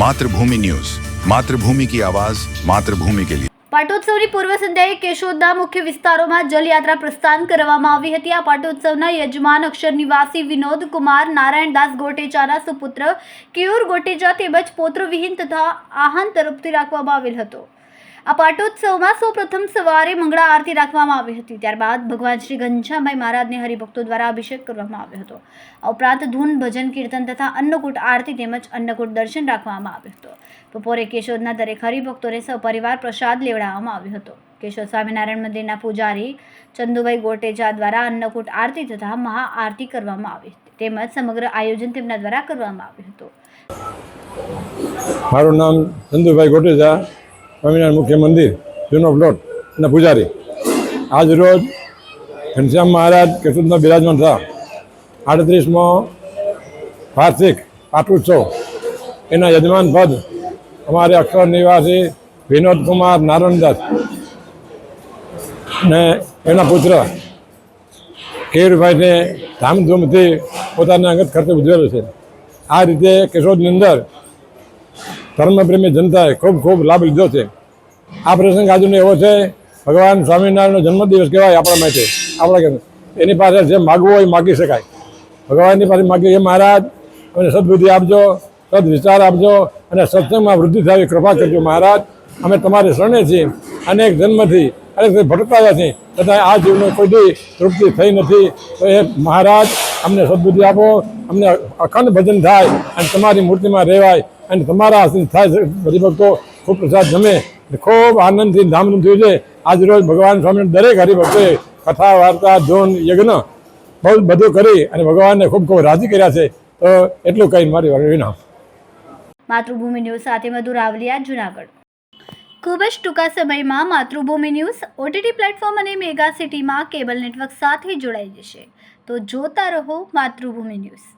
Mathrubhumi news. Mathrubhumi કી આવાઝ માતૃભૂમિ કે લીએ પાટોત્સવની પૂર્વ સંધ્યાએ કેશોદના મુખ્ય વિસ્તારોમાં જલયાત્રા પ્રસ્થાન કરવામાં આવી હતી. આ પાટોત્સવના યજમાન અક્ષર નિવાસી વિનોદ કુમાર નારાયણદાસ ગોટેચાના સુપુત્ર કેયુર ગોટેચા તેમજ પોત્રવિહીન તથા આહાન તરફથી રાખવામાં આવેલ હતો. આ પાટોત્સવમાં સૌપ્રથમ સવારે મંગળા આરતી રાખવામાં આવી હતી. ત્યારબાદ ભગવાન શ્રી ઘનશ્યામભાઈ મહારાજને હરિભક્તો દ્વારા અભિષેક કરવામાં આવ્યો હતો. આ ઉપરાંત ધૂન, ભજન, કીર્તન તથા અન્નકૂટ આરતી તેમજ અન્નકૂટ દર્શન રાખવામાં આવ્યો હતો. બપોરે કેશોદના દરેક હરિભક્તોને સપરિવાર પ્રસાદ લેવડાવવામાં આવ્યો હતો. કેશોદ સ્વામિનારાયણ મંદિરના પૂજારી ચંદુભાઈ ગોટેજા દ્વારા અન્નકૂટ આરતી તથા મહાઆરતી કરવામાં આવી હતી. તેમજ સમગ્ર આયોજન તેમના દ્વારા કરવામાં આવ્યું હતું. મારું નામ ચંદુભાઈ ગોટેજા. સ્વામિનારાયણ મુખ્ય મંદિર જૂનો પ્લોટ અને પૂજારી. આજ રોજ ઘનશ્યામ મહારાજ કેશુદના બિરાજમાન થયા. આડત્રીસમો વાર્ષિક પાટોત્સવ. એના યજમાન પદ અમારે અક્ષર નિવાસી વિનોદ કુમાર નારાયણદાસ ને એના પુત્ર કેરભાઈને ધામધૂમથી પોતાના અંગત ખર્ચે ઉજવેલો છે. આ રીતે કેશોદની અંદર ધર્મપ્રેમી જનતાએ ખૂબ ખૂબ લાભ લીધો છે. આ પ્રસંગ આજનો એવો છે, ભગવાન સ્વામિનારાયણનો જન્મદિવસ કહેવાય આપણા માટે. આપણા એની પાસે જે માગવું હોય માગી શકાય. ભગવાનની પાસે માગી એ મહારાજ મને સદબુદ્ધિ આપજો, સદ વિચાર આપજો અને સત્સંગમાં વૃદ્ધિ થાય કૃપા કરજો મહારાજ. અમે તમારી શરણે છીએ. અનેક જન્મથી, અનેક ભટકતા છીએ. છતાં આ જીવનો કોઈ તૃપ્તિ થઈ નથી. તો એ મહારાજ, અમને સદબુદ્ધિ આપો. અમને અખંડ ભજન થાય અને તમારી મૂર્તિમાં રહેવાય. અને તમારા હાથથી થાય બધી ભક્તો ખૂબ પ્રસાદ જમે ખૂબ આનંદથી ધામધૂમ થયું છે. આજરોજ ભગવાન સ્વામી દરેક હરિભક્તોએ કથા, વાર્તા ધોન યજ્ઞ બહુ બધું કરી અને ભગવાનને ખૂબ ખૂબ રાજી કર્યા છે. તો એટલું કહી મારી વિના. માતૃભૂમિ ન્યૂઝ સાથે મધુ રાવલિયા જુનાગઢ. ખૂબ જ ટૂંકા સમયમાં માતૃભૂમિ ન્યૂઝ ઓટીટી પ્લેટફોર્મ અને મેગા સિટીમાં કેબલ નેટવર્ક સાથે જોડાઈ જશે. તો જોતા રહો માતૃભૂમિ ન્યૂઝ.